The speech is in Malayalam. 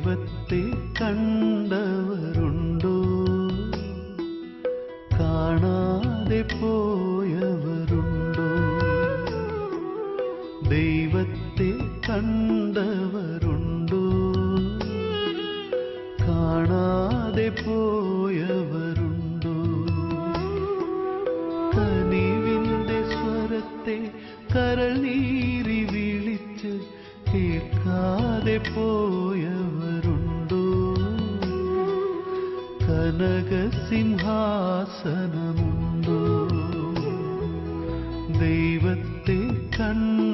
ദൈവത്തെ കണ്ടവരുണ്ടോ? കാണാതെ പോയവരുണ്ടോ? ദൈവത്തെ കണ്ടവരുണ്ടോ? കാണാതെ പോയവരുണ്ടോ? കനിവിന്റെ സ്വരത്തെ വിളിച്ച് കേൾക്കാതെ പോയവരുണ്ടോ? കനകസിംഹാസനമുണ്ടോ? ദൈവത്തെ കണ്ട